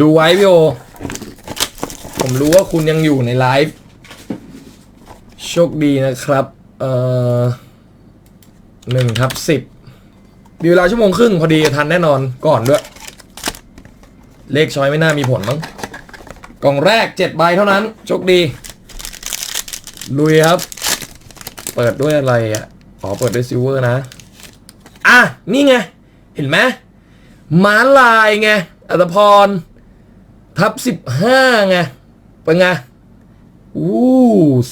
ดูไว้พี่โอ ผมรู้ว่าคุณยังอยู่ในไลฟ์ โชคดีนะครับ เอ่อหนึ่งทับสิบมีเวลาชั่วโมงครึ่งพอดีทันแน่นอนก่อนด้วย เลขช้อยไม่น่ามีผลมั้ง กล่องแรกเจ็ดใบเท่านั้น โชคดี ลุยครับ เปิดด้วยอะไรอะ อ๋อ เปิดด้วยซิลเวอร์นะ อะ นี่ไง เห็นไหมม้าลายไงอัตพร ทับสิบห้าไงเป็นไงอู้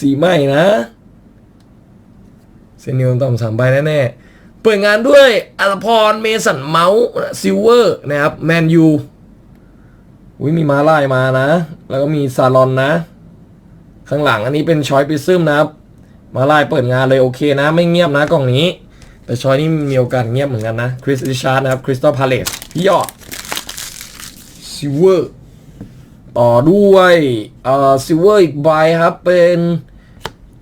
สีใหม่นะเซนิวต่อมสามใบแน่ๆ เปิดงานด้วยอัตภพรเมสันเมาส์ซิลเวอร์นะครับ แมนยูอุ้ยมีม้าลายมานะ แล้วก็มีซาลอนนะ ข้างหลังอันนี้เป็นชอยปิซึมนะครับ มาลายเปิดงานเลยโอเคนะ ไม่เงียบนะกล่องนี้ แต่ชอยนี่มีโอกาสเงียบเหมือนกันนะ คริสติชาร์ดนะครับ คริสตัลพาเลสพี่ยอดซิเวอร์ ต่อด้วยเอ่อซิเวอร์อีกใบครับ เป็น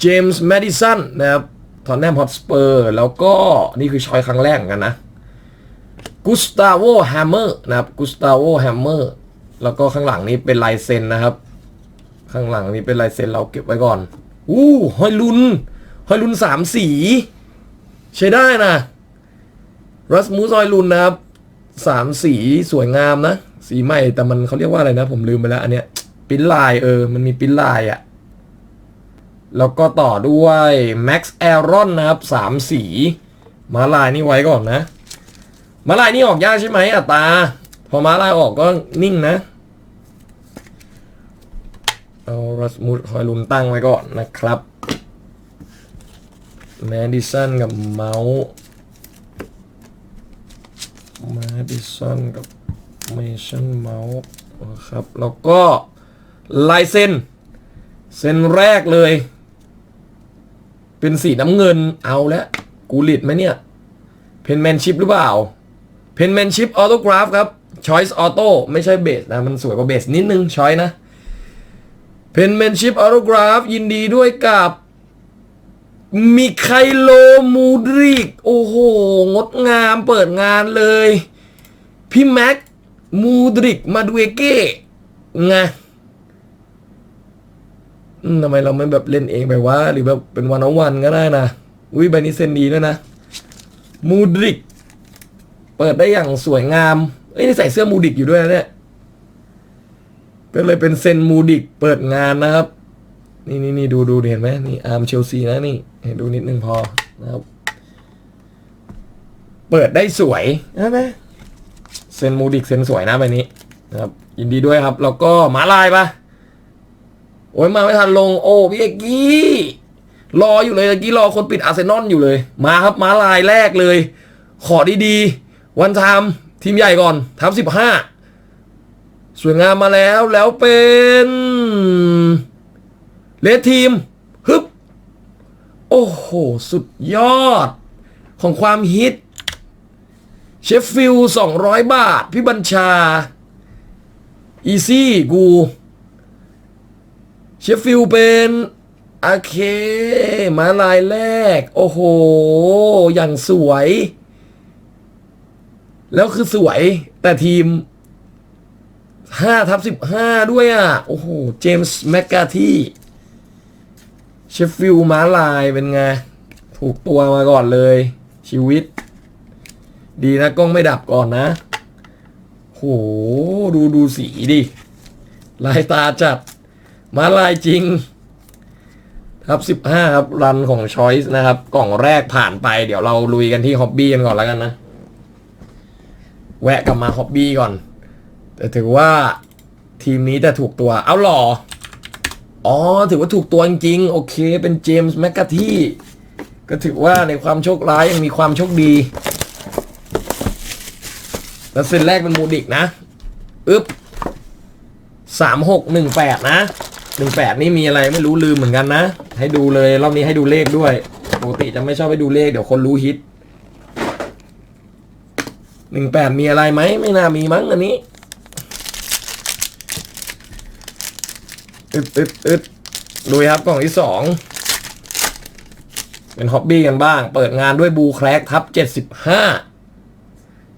เจมส์แมดิสันนะครับทอนแนมฮอตสเปอร์แล้วก็นี่คือชอยครั้งแรกกันนะกุสตาโวแฮมเมอร์นะครับกุสตาโวแฮมเมอร์แล้วก็ข้างหลังนี้เป็นลายเซ็นนะครับ ข้างหลังนี้เป็นลายเซ็นเราเก็บไว้ก่อนอู้หอยลุนหอยลุนสามสี ใช้ได้นะรัสมูสหอยลุนนะครับสามสีสวยงามนะ สีใหม่แต่มันเขาเรียกว่าอะไรนะ ผมลืมไปแล้ว อันเนี้ยปิ้นลายเออ มันมีปิ้นลายอะ่ะ แล้วก็ต่อด้วย Max a a r o n นะครับสามสี มาลายนี่ไว้ก่อนนะ มาลายนี่ออกยากใช่ไหมอัตา พอมาลายออกก็นิ่งนะ เอารัสมูดหอยลุนตั้งไว้ก่อนนะครับแมดิสันกับเมาส์แมดิสันกับ เมชันเมาส์นะครับ แล้วก็ลายเซ็นเซ็นแรกเลย เป็นสีน้ำเงินเอาแล้วกูลิดไหมเนี่ย เพนแมนชิพหรือเปล่า เพนแมนชิพออโตกราฟครับ Choice Auto ไม่ใช่เบสนะ มันสวยกว่าเบสนิดนึงชอยนะเพนแมนชิพออโตกราฟยินดีด้วยกับมิไคโลมูดริก โอ้โห งดงามเปิดงานเลย พี่แม็ก มูดริกมาดูเอเก้ไงทำไมเราไม่แบบเล่นเองไปวะหรือแบบเป็นวันอวันก็ได้นะอุ้ยใบนี้เซนดีด้วยนะ มูดริก เปิดได้อย่างสวยงาม เอ้ยใส่เสื้อมูดริกอยู่ด้วยนะเนี่ยก็เลยเป็นเซนมูดิกเปิดงานนะครับ นี่นี่นี่ดูดูเห็นไหมนี่อาร์มเชลซีนะนี่ให้ดูนิดนึงพอนะครับ เปิดได้สวยใช่ไหม เซนมูดิกเซนสวยนะใบนี้นะครับยินดีด้วยครับ แล้วก็หมาลายปะโอ้ยมาไม่ทันลงโอ้พี่เอกกี้รออยู่เลยเมื่อกี้รอคนปิดอาร์เซนอลอยู่เลย มาครับมาลายแรกเลย ขอดีๆ วันทามทีมใหญ่ก่อนทับสิบห้าสวยงามมาแล้วแล้วเป็นเลดทีมฮึบ โอ้โห สุดยอดของความฮิต เชฟฟิลสองร้อยบาท พี่บัญชา อีซี่กูเชฟฟิลเป็นโอเค มาลายแรก โอ้โห อย่างสวย แล้วคือสวย แต่ทีมห้าทับสิบห้าด้วยอะ โอ้โห เจมส์แมกกาที่เชฟฟิลด์ม้าลายเป็นไง ถูกตัวมาก่อนเลย ชีวิต ดีนะกล้องไม่ดับก่อนนะ โห ดูดูสีดิ ลายตาจัด มาลายจริง ครับสิบห้าครับ รันของ Choice นะครับ กล่องแรกผ่านไป เดี๋ยวเราลุยกันที่ฮ็อบบี้กันก่อนแล้วกันนะ แวะกลับมาฮ็อบบี้ก่อน แต่ถือว่าทีมนี้จะถูกตัว เอาหรออ๋อ ถือว่าถูกตัวจริง โอเค เป็นเจมส์แมกกาที่ ก็ถือว่าในความโชคร้ายยังมีความโชคดี แล้วเซนแรกเป็นมูดิกนะอึ๊บสามหกหนึ่งแปดนะหนึ่งแปดนี่มีอะไรไม่รู้ลืมเหมือนกันนะ ให้ดูเลยรอบนี้ให้ดูเลขด้วยปกติจะไม่ชอบให้ดูเลขเดี๋ยวคนรู้ฮิตหนึ่งแปดมีอะไรไหมไม่น่ามีมั้งอันนี้อึดอึดอึดลุยครับกล่องที่สองเป็นฮ็อบบี้กันบ้าง เปิดงานด้วยบูแครกทับเจ็ดสิบห้า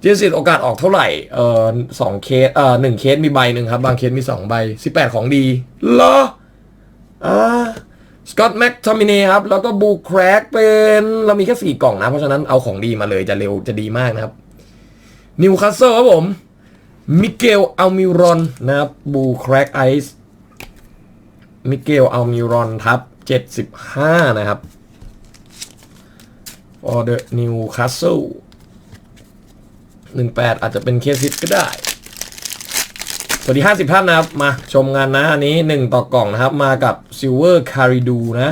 เจสิตโอกาสออกเท่าไหร่ เอ่อสองเคส เอ่อหนึ่งเคสมีใบหนึ่งครับ บางเคสมีสองใบสิบแปดของดีเหรอ อ่า สกอตแม็กทอมินีครับ แล้วก็บูแครกเป็นเรามีแค่สี่กล่องนะ เพราะฉะนั้นเอาของดีมาเลยจะเร็วจะดีมากนะครับ นิวคาสเซิลครับผม มิเกลอัลมิรอนนะครับ บูแครกไอซ์มิเกลอัลมิรอนทับเจ็ดสิบห้านะครับ for the Newcastle หนึ่งแปดอาจจะเป็นเคสซิตก็ได้ สวัสดี 50ท่านนะครับ มาชมงานนะอันนี้ 1 ต่อกล่องนะครับ มากับ Silver Caridu นะ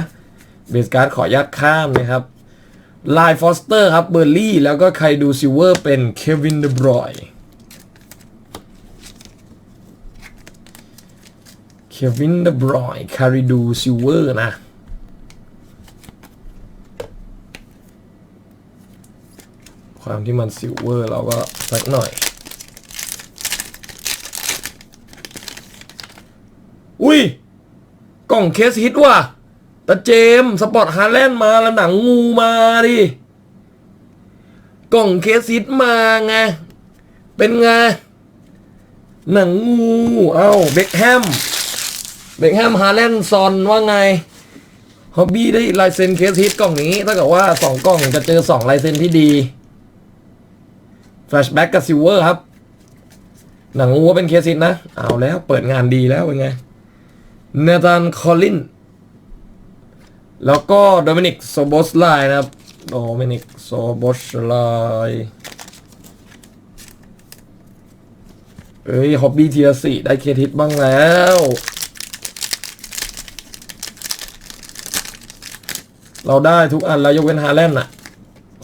เบสการ์ดขออนุญาตข้ามนะครับลายฟอสเตอร์ครับเบอร์ลี่ แล้วก็ใครดูซิลเวอร์เป็นเควินเดบรอยเควินเดบรอยคาริดูซิลเวอร์นะ ความที่มันซิลเวอร์เราก็สักหน่อย อุ้ย กล่องเคสฮิตว่ะตาเจมสปอร์ตฮาร์แลนด์มาแล้วหนังงูมาดิ กล่องเคสฮิตมาไง เป็นไง หนังงู เอ้าเบคแฮม เบคแฮมฮาร์แลนด์ซอนว่าไงฮอบบี้ได้ลายเซ็นเคสฮิตกล่องนี้ถ้าเกิดว่าสองกล่องจะเจอสองลายเซ็นที่ดี แฟลชแบ็กกับซิลเวอร์ครับ หนังงูว่าเป็นเคสิตนะ เอาแล้วเปิดงานดีแล้วเป็นไงเนธานคอลลิน แล้วก็โดมินิกโซโบสไลนะครับโดมินิกโซโบสไลเอ้ยฮอบบี้เทีละสี่ได้เครดิตบ้างแล้วเราได้ทุกอันแล้วยกเว้นฮาแลนด์อะ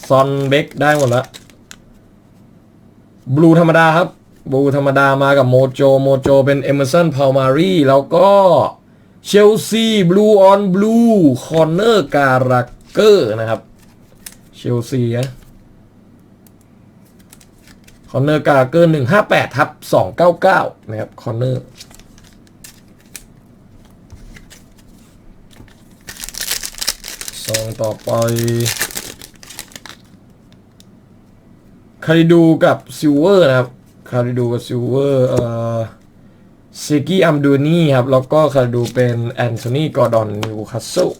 ซอนเบกได้หมดแล้ว บลูธรรมดาครับบลูธรรมดามากับโมโจโมโจเป็นเอ r ม r ร์สันพาวมารีแล้วก็เชลซีบลูออนบลูคอนเนอร์การักเกอร์นะครับเชลซีนะคอนเนอร์การักเกอร์หนึ่งห้าแปดทับสองเก้าเก้านะครับคอนเนอร์ซองต่อไป คาริดูกับซิลเวอร์นะครับคาริดูกับซิลเวอร์เอ่อเซกี้อัมดูนี่ครับ แล้วก็คาริดูเป็นแอนโทนีกอร์ดอนนิวคาสเซิล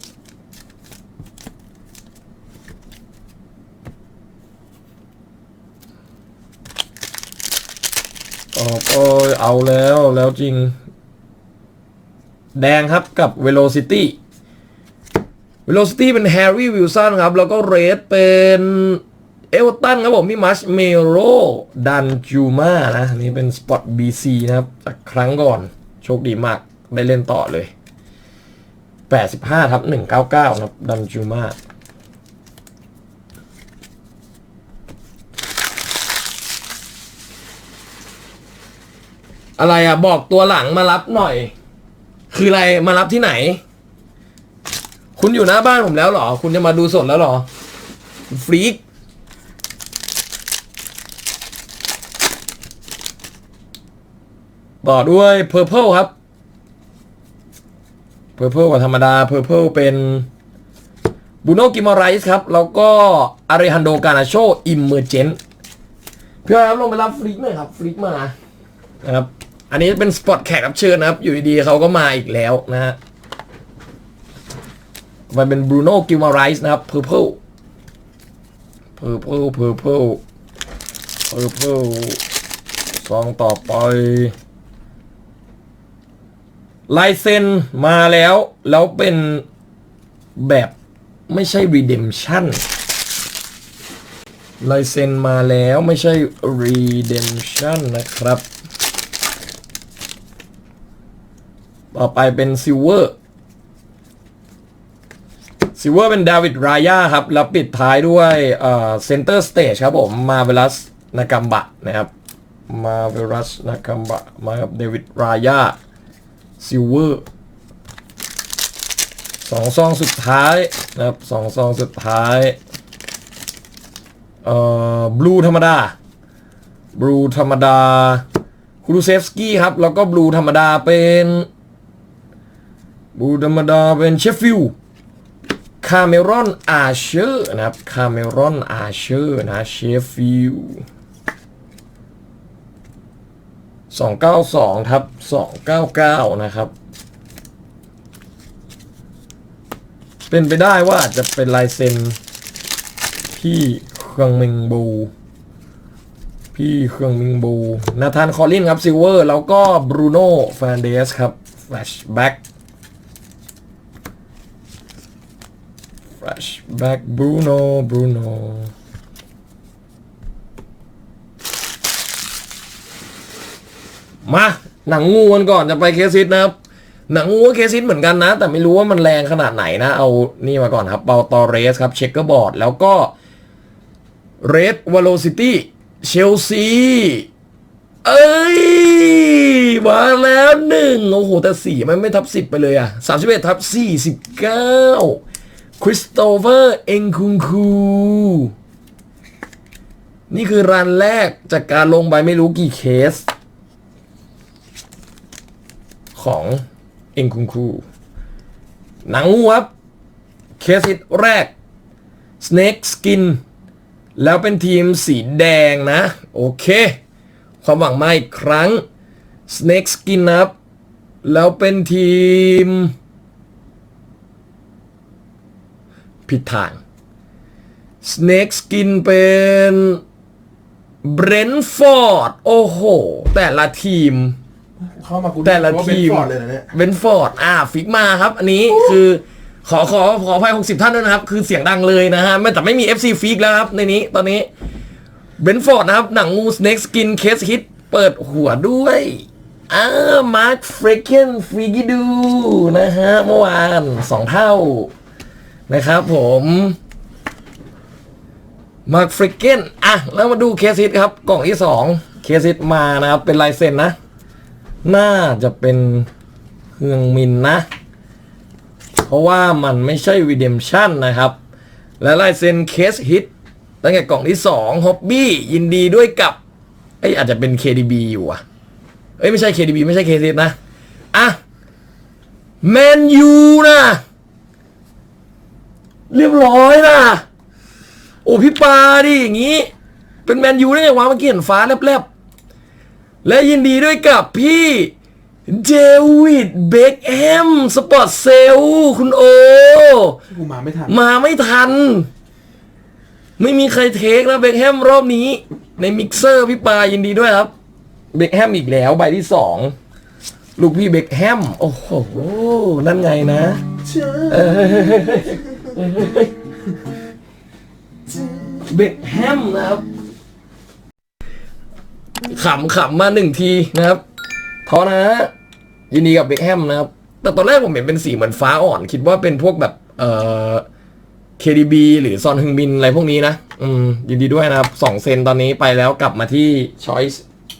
ต่อไปเอาแล้วแล้วจริง แดงครับกับ Velocity Velocity เป็นแฮร์รี่วิลสันครับ แล้วก็เรดเป็น เอลตันครับผมพี่มัชเมโรดันจูมานะนี่เป็นสปอต BC นะครับจากครั้งก่อน โชคดีมากได้เล่นต่อเลย 85ทับ199 นะครับ ดันจูมาอะไรอะ บอกตัวหลังมารับหน่อย คืออะไรมารับที่ไหน คุณอยู่หน้าบ้านผมแล้วเหรอ คุณจะมาดูสดแล้วเหรอฟรีก ต่อด้วย Purple ครับ Purple กับธรรมดา Purple เป็นบูโนกิมอไรส์ครับ แล้วก็อาริฮันโดกานาโชอิมเมอร์เจนพี่อครับลงไปรับฟลิกหน่อยครับฟลิกมานะครับอันนี้เป็นสปอตแขกรับเชิญนะครับ อยู่ดีๆเขาก็มาอีกแล้วนะฮะมันเป็นบรูโน่กิม a ไรส์นะครับ Purple Purple Purple Purple ซองต่อไป ลายเซ็นมาแล้ว แล้วเป็นแบบไม่ใช่ Redemption ลายเซ็นมาแล้วไม่ใช่ Redemption นะครับ ต่อไปเป็น Silver ซิลเวอร์เป็นดาวิดรายาครับ แล้วปิดท้ายด้วยเอ่อเซนเตอร์สเตจครับผมมาเวลัสนากัมบะนะครับมาเวลัสนากัมบะมากับเดวิดรายา ซิลเวอร์สองซองสุดท้ายนะครับสองซองสุดท้าย เอ่อบลูธรรมดาบลูธรรมดาคูรูเซฟสกี้ครับ แล้วก็บลูธรรมดาเป็นบลูธรรมดาเป็นเชฟฟิลคาเมรอนอาเชอร์นะครับคาเมรอนอาเชอร์นะเชฟฟิล สองเก้าสองทับสองเก้าเก้านะครับ เป็นไปได้ว่าจะเป็นลายเซ็นพี่เครืองมิงบู พี่เครืองมิงบู นาธานคอลลินครับซิลเวอร์ แล้วก็บรูโน่ฟานเดสครับแฟลชแบ็กแฟลชแบ็กบรูโน่บรูโน่ มาหนังงูกันก่อนจะไปเคซิสนะครับ หนังงูก็เคซิสเหมือนกันนะ แต่ไม่รู้ว่ามันแรงขนาดไหนนะ เอานี่มาก่อนครับเบาตอเรสครับเช็คเกอร์บอร์ดแล้วก็เรดว e โ o ซิตี้เชลซีเอ้ย มาแล้วหนึ่งโอ้โห แต่สี่มันไม่ทับสิบไปเลยอะสามสิบเอ็ดทับสี่สิบเก้าคริสโตเฟอร์เอ็งคุงคูนี่คือรันแรกจากการลงไปไม่รู้กี่เคส ของเอ็งคุงคูหนังงูครับ เคสิตแรก Snake Skin แล้วเป็นทีมสีแดงนะ โอเค ความหวังมาอีกครั้ง Snake Skin นะครับ แล้วเป็นทีม ผิดทาง Snake Skin เป็น Brentford โอ้โห แต่ละทีม เข้ามากูแต่ละว่าทีมเป็นฟอร์ดเลยนะเนี่ย เบนฟอร์ด อ่า ฟิกมาครับ อันนี้คือขอขอขออภัย60 ท่านด้วยนะครับ คือเสียงดังเลยนะฮะไม่แต่ไม่มี FC ฟิกแล้วครับ ในนี้ตอนนี้เบนฟอร์ดนะครับ หนังงู Snake Skin Case Hit เปิดหัวด้วยอ่ามาร์คเฟรเคนฟรีกิดูนะฮะ เมื่อวานสองเท่า นะครับผมมาร์คฟริกเกนอะ แล้วมาดูเคสฮิตครับ กล่องที่สองเคสฮิตมานะครับ เป็นลายเซ็นนะ น่าจะเป็นเฮืองมินนะ เพราะว่ามันไม่ใช่ Redemption นะครับ และลายเซ็นเคสฮิตตั้งแต่กล่องที่2 Hobby ยินดีด้วยกับเอ้ยอาจจะเป็น KDB อยู่อะเอ้ยไม่ใช่ KDB ไม่ใช่เคสฮิตนะ อะแมนยูนะ เรียบร้อยนะ โอ้พี่ปาดิอย่างนี้ เป็นแมนยูได้ไงวะเมื่อกี้เห็นฟ้าแลบๆ และยินดีด้วยกับพี่เดวิดเบคแฮมสปอร์ตเซลคุณโอ กูมาไม่ทันมาไม่ทัน ไม่มีใครเทคนะเบคแฮมรอบนี้ ในมิกเซอร์พี่ปายินดีด้วยครับ เบคแฮมอีกแล้วใบที่สองลูกพี่เบคแฮม โอ้โห นั่นไงนะเบคแฮมนะครับ ขำขำมาหนึ่งทีนะครับท้อนะยินดีกับเบคแฮมนะครับ แต่ตอนแรกผมเห็นเป็นสีเหมือนฟ้าอ่อน คิดว่าเป็นพวกแบบ เอ่อ KDB หรือซอนฮึงบินอะไรพวกนี้นะ อืมยินดีด้วยนะครับสองเซนตอนนี้ไปแล้วกลับมาที่ Choice